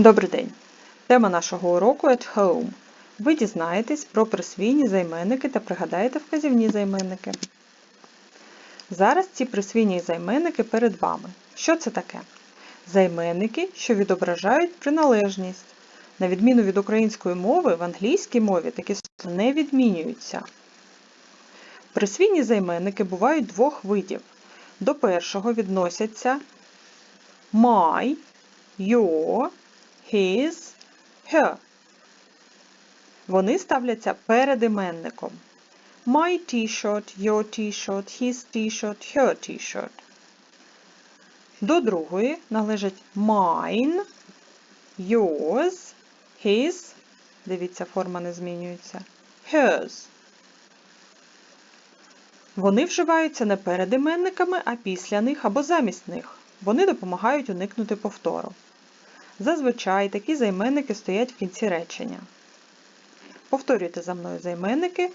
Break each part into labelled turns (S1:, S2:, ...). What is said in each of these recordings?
S1: Добрий день! Тема нашого уроку at home. Ви дізнаєтесь про присвійні займенники та пригадаєте вказівні займенники. Зараз ці присвійні займенники перед вами. Що це таке? Займенники, що відображають приналежність. На відміну від української мови, в англійській мові такі слова не відмінюються. Присвійні займенники бувають двох видів. До першого відносяться my, your, his, her. Вони ставляться перед іменником. My t-shirt, your t-shirt, his t-shirt, her t-shirt. До другої належать mine, yours, his, дивіться, форма не змінюється, hers. Вони вживаються не перед іменниками, а після них або замість них. Вони допомагають уникнути повтору. Зазвичай такі займенники стоять в кінці речення. Повторюйте за мною займенники.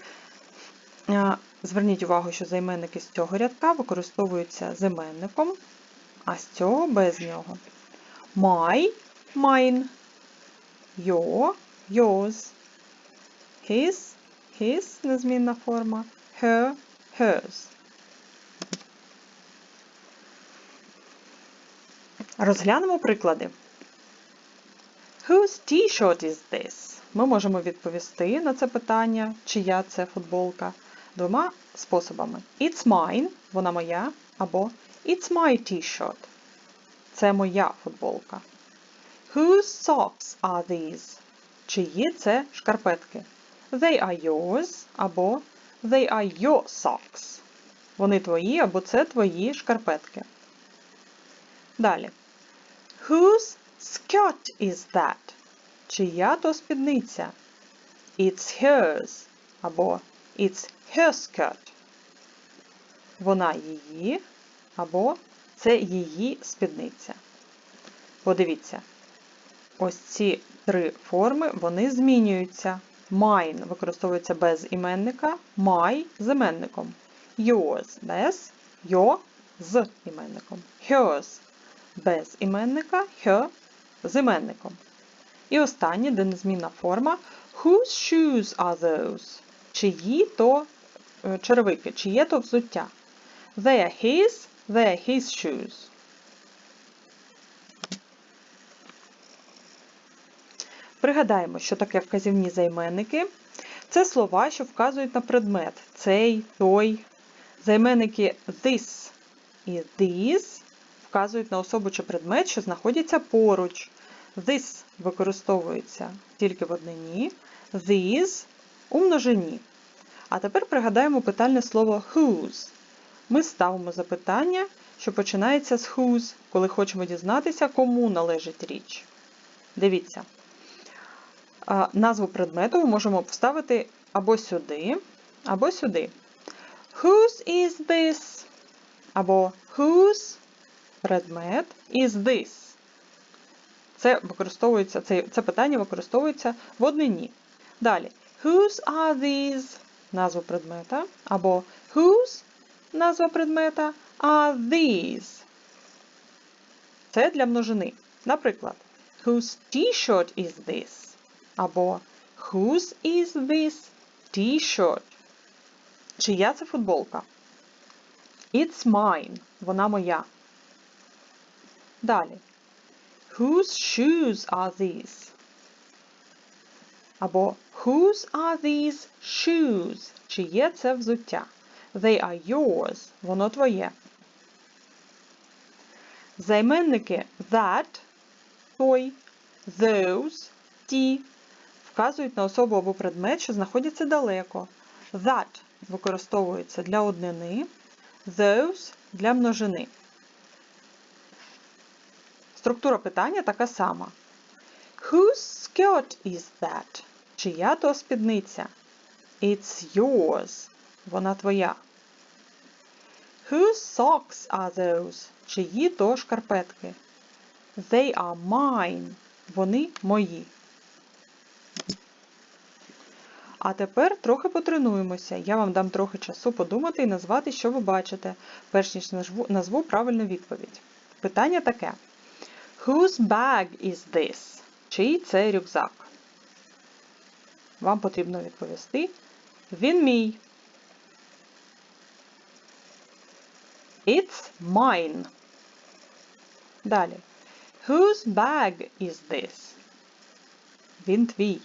S1: Зверніть увагу, що займенники з цього рядка використовуються з іменником, а з цього без нього. My – mine, your – yours, his – his незмінна форма, her – hers. Розглянемо приклади. Whose t-shirt is this? Ми можемо відповісти на це питання, чия це футболка, двома способами. It's mine, вона моя, або It's my t-shirt. Це моя футболка. Whose socks are these? Чиї це шкарпетки? They are yours, або They are your socks. Вони твої, або це твої шкарпетки. Далі. Whose skirt is that? Чия то спідниця? It's hers або It's her skirt. Вона її або це її спідниця. Подивіться, ось ці три форми вони змінюються. Mine використовується без іменника, my з іменником. Yours без, your з іменником. Hers без іменника, her з іменником. І останнє, де незмінна форма Whose shoes are those? Чиї то е, черевики, чиє то взуття. They are his, they are his shoes. Пригадаємо, що таке вказівні займенники. Це слова, що вказують на предмет цей, той. Займенники this і these вказують на особу чи предмет, що знаходяться поруч. This використовується тільки в однині, these у множині. А тепер пригадаємо питальне слово whose. Ми ставимо запитання, що починається з whose, коли хочемо дізнатися, кому належить річ. Дивіться. Назву предмету ми можемо вставити або сюди, або сюди. Whose is this? Або whose предмет is this. Це використовується, це, це питання використовується в однині. Далі. Whose are these? Назва предмета. Або whose назва предмета are these. Це для множини. Наприклад, whose t-shirt is this? Або whose is this t-shirt? Чия це футболка? It's mine. Вона моя. Далі. Whose shoes are these? Або Whose are these shoes? Чиє це взуття? They are yours. Воно твоє. Займенники that, той, those, ті вказують на особу або предмет, що знаходяться далеко. That використовується для однини, those для множини. Структура питання така сама. Whose skirt is that? Чия то спідниця? It's yours. Вона твоя. Whose socks are those? Чиї то шкарпетки? They are mine. Вони мої. А тепер трохи потренуємося. Я вам дам трохи часу подумати і назвати, що ви бачите, перш ніж назву, правильну відповідь. Питання таке. Whose bag is this? чий це рюкзак? Вам потрібно відповісти. Він мій. It's mine. Далі. Whose bag is this? Він твій.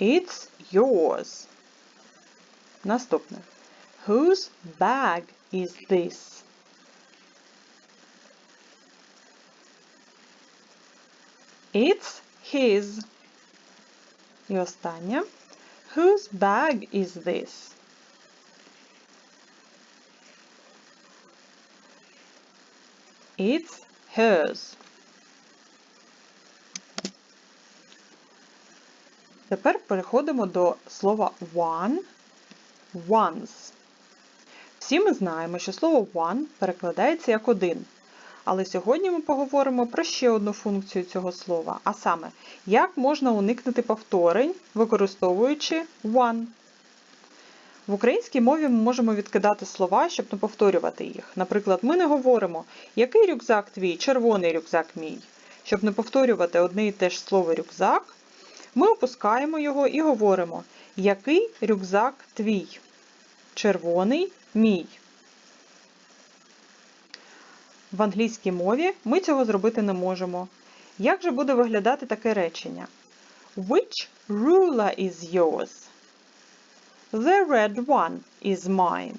S1: It's yours. Наступне. Whose bag is this? It's his. І останнє. Whose bag is this? It's hers. Тепер переходимо до слова one, ones. Всі ми знаємо, що слово one перекладається як один. Але сьогодні ми поговоримо про ще одну функцію цього слова, а саме, як можна уникнути повторень, використовуючи one. В українській мові ми можемо відкидати слова, щоб не повторювати їх. Наприклад, ми не говоримо, який рюкзак твій, червоний рюкзак мій. Щоб не повторювати одне і те ж слово рюкзак, ми опускаємо його і говоримо, який рюкзак твій? Червоний мій. В англійській мові ми цього зробити не можемо. Як же буде виглядати таке речення? Which ruler is yours? The red one is mine.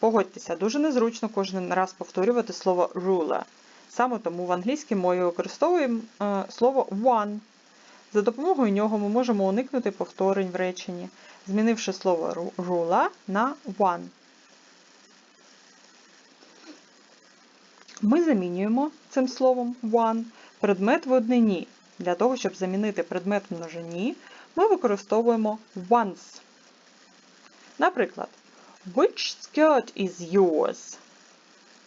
S1: Погодьтеся, дуже незручно кожен раз повторювати слово ruler. Саме тому в англійській мові використовуємо е, слово one. За допомогою нього ми можемо уникнути повторень в реченні, змінивши слово ruler на one. Ми замінюємо цим словом one предмет в однині. Для того, щоб замінити предмет в множині, ми використовуємо once. Наприклад, Which skirt is yours?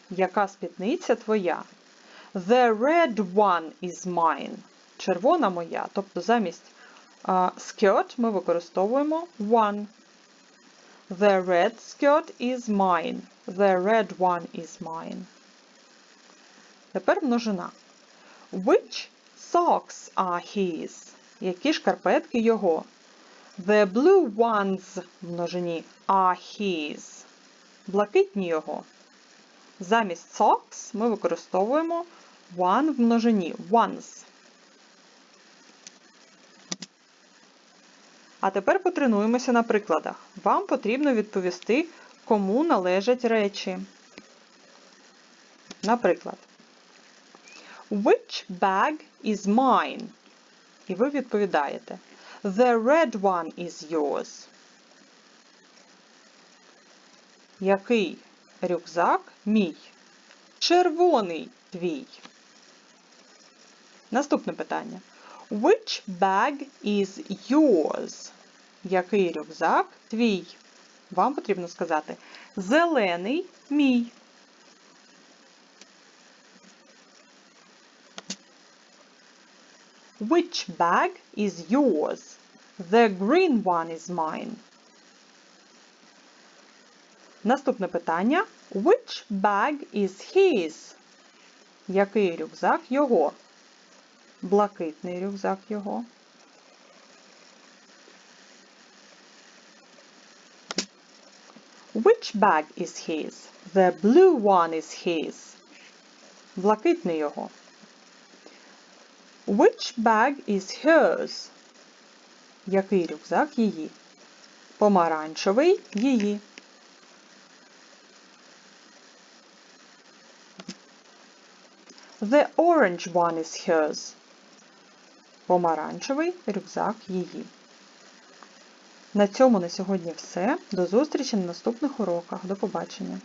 S1: Яка спідниця твоя? The red one is mine. Червона моя. Тобто замість uh, skirt ми використовуємо one. The red skirt is mine. The red one is mine. Tепер множина. Which socks are his? Які шкарпетки його? The blue ones множині are his. Блакитні його. Замість socks ми використовуємо one в множині ones. А тепер потренуємося на прикладах. Вам потрібно відповісти, кому належать речі. Наприклад, Which bag is mine? І ви відповідаєте. The red one is yours. Який рюкзак мій? Червоний твій. Наступне питання. Which bag is yours? Який рюкзак твій? Вам потрібно сказати зелений мій. Which bag is yours? The green one is mine. Наступне питання. Which bag is his? Який рюкзак його? Блакитний рюкзак його. Which bag is his? The blue one is his. Блакитний його. Which bag is hers? Який рюкзак її? Помаранчевий її. The orange one is hers. Помаранчевий рюкзак її. На цьому на сьогодні все. До зустрічі на наступних уроках. До побачення!